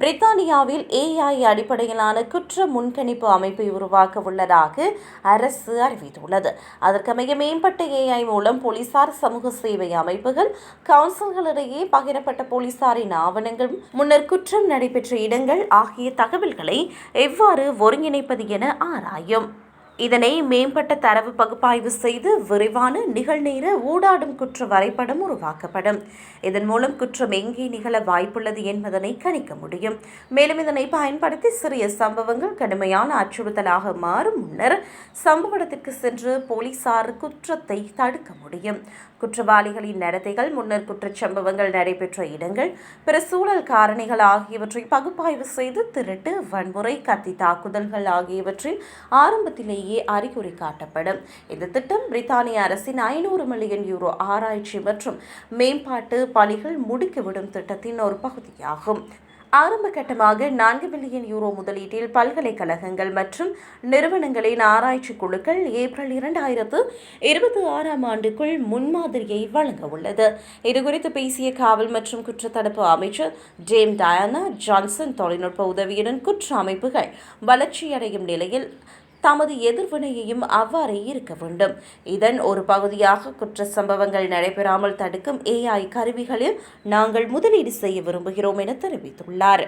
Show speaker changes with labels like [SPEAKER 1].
[SPEAKER 1] பிரித்தானியாவில் ஏஐ அடிப்படையிலான குற்ற முன்கணிப்பு அமைப்பை உருவாக்க உள்ளதாக அரசு அறிவித்துள்ளது. அதற்கமைய மேம்பட்ட ஏஐ மூலம் போலீசார் சமூக சேவை அமைப்புகள் கவுன்சில்களிடையே பகிரப்பட்ட போலீசாரின் ஆவணங்கள் முன்னர் குற்றம் நடைபெற்ற இடங்கள் ஆகிய தகவல்களை எவ்வாறு ஒருங்கிணைப்பது என ஆராயும். இதனை மேம்பட்ட தரவு பகுப்பாய்வு செய்து விரைவான நிகழ்நேர ஊடாடும் குற்ற வரைபடம் உருவாக்கப்படும். இதன் மூலம் குற்றம் எங்கே நிகழ வாய்ப்புள்ளது என்பதனை கணிக்க முடியும். மேலும் இதனை பயன்படுத்தி சிறிய சம்பவங்கள் கடுமையான அச்சுறுத்தலாக மாறும் முன்னர் சம்பவ இடத்திற்கு சென்று போலீசார் குற்றத்தை தடுக்க முடியும். குற்றவாளிகளின் நடத்தைகள் முன்னர் குற்றச்சம்பவங்கள் நடைபெற்ற இடங்கள் பிற சூழல் காரணிகள் ஆகியவற்றை பகுப்பாய்வு செய்து திருட்டு வன்முறை கத்தி தாக்குதல்கள் ஆகியவற்றில் ஆரம்பத்திலேயே அறிகுறி காட்டப்படும். இந்த திட்டம் பிரித்தானிய அரசின் ஐநூறு மில்லியன் யூரோ ஆராய்ச்சி மற்றும் மேம்பாட்டு பணிகள் முடுக்கிவிடும் திட்டத்தின் ஒரு பகுதியாகும். ஆரம்ப கட்டமாக நான்கு பில்லியன் யூரோ முதலீட்டில் பல்கலைக்கழகங்கள் மற்றும் நிறுவனங்களின் ஆராய்ச்சி குழுக்கள் ஏப்ரல் இரண்டாயிரத்து இருபத்தி ஆறாம் ஆண்டுக்குள் முன்மாதிரியை வழங்க உள்ளது. இதுகுறித்து பேசிய காவல் மற்றும் குற்றத்தடுப்பு அமைச்சர் ஜேம் டயானா ஜான்சன் தொழில்நுட்ப உதவியுடன் குற்ற அமைப்புகள் வளர்ச்சியடையும் நிலையில் தமது எதிர்வினையையும் அவ்வாறே இருக்க வேண்டும். இதன் ஒரு பகுதியாக குற்ற சம்பவங்கள் நடைபெறாமல் தடுக்கும் ஏஐ கருவிகளில் நாங்கள் முதலீடு செய்ய விரும்புகிறோம் என தெரிவித்துள்ளார்.